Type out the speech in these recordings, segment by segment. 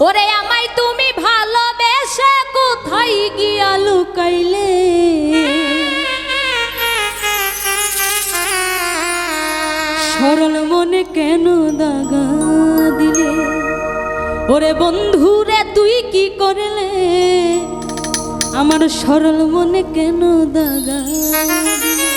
ওরে আমায় তুমি ভালোবেসে কোথায় গিয়া লুকাইলে? সরল মনে কেন দাগা দিলে? ওরে বন্ধু রে তুই কি করলে? আমার সরল মনে কেন দাগা দিলে?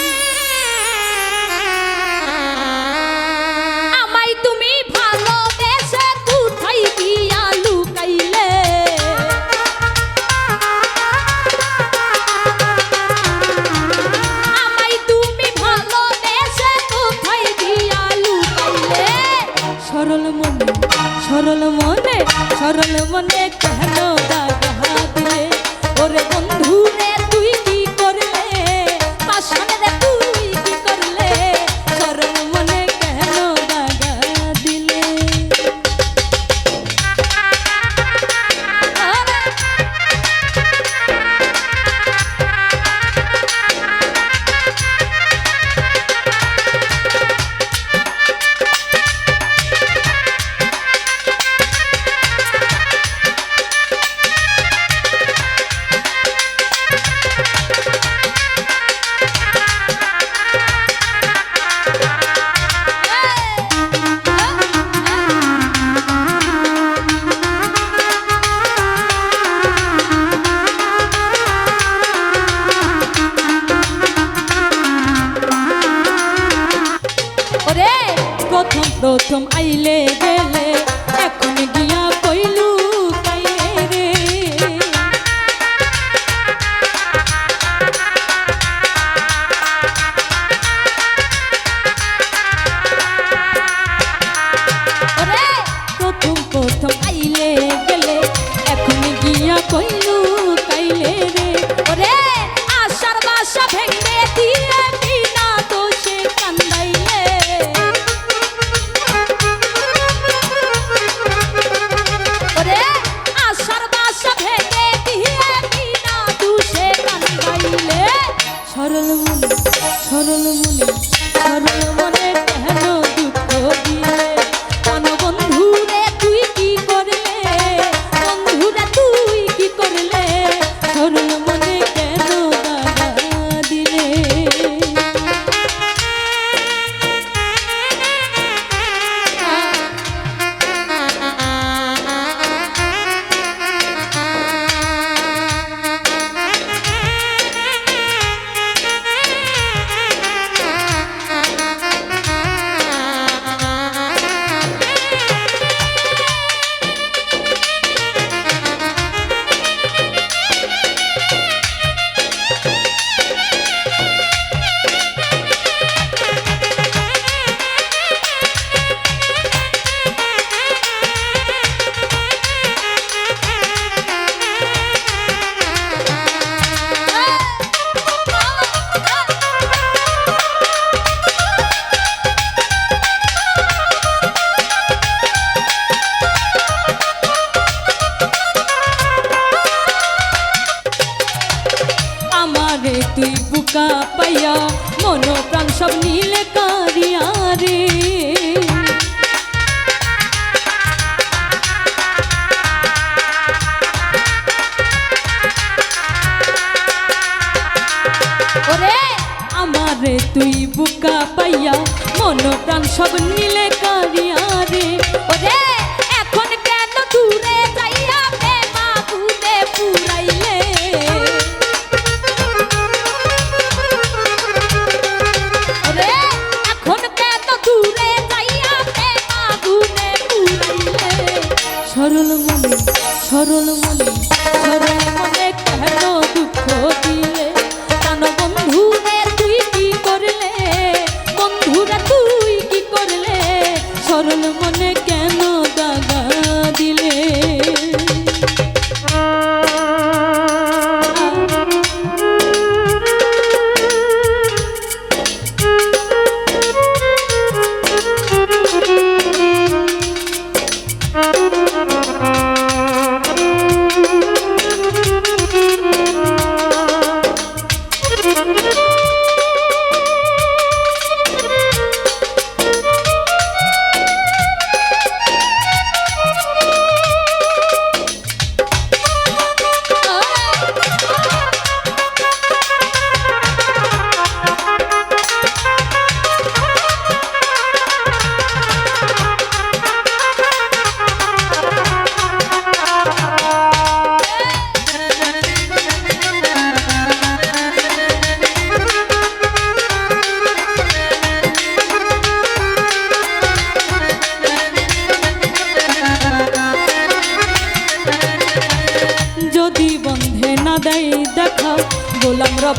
সরল মনে প্রথম আইলে রে টিকা পাইয়া মন প্রাণ সব নীলে কারিয়া রে। আমারে তুই বুকা পাইয়া মন প্রাণ সব নীলে কারিয়া রে।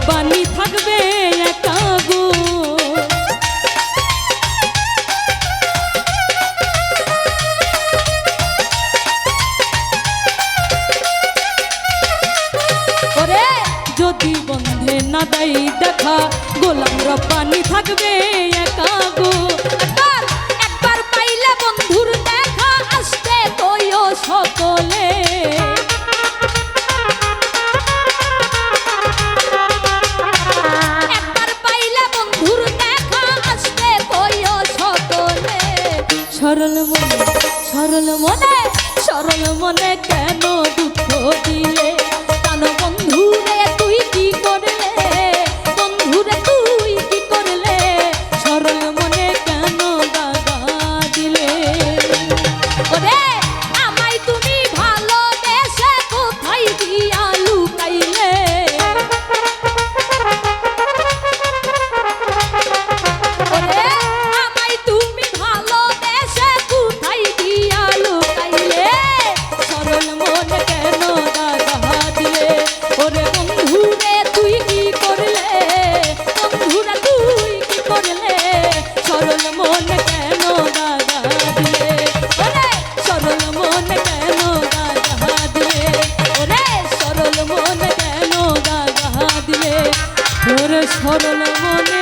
পানি থাকবে একা গো। যদি বন্ধে না দেয় দেখা গোলাম পানি থাকবে একা সরল মনে সরল মনে কেন দুঃখ দিই সরল মনে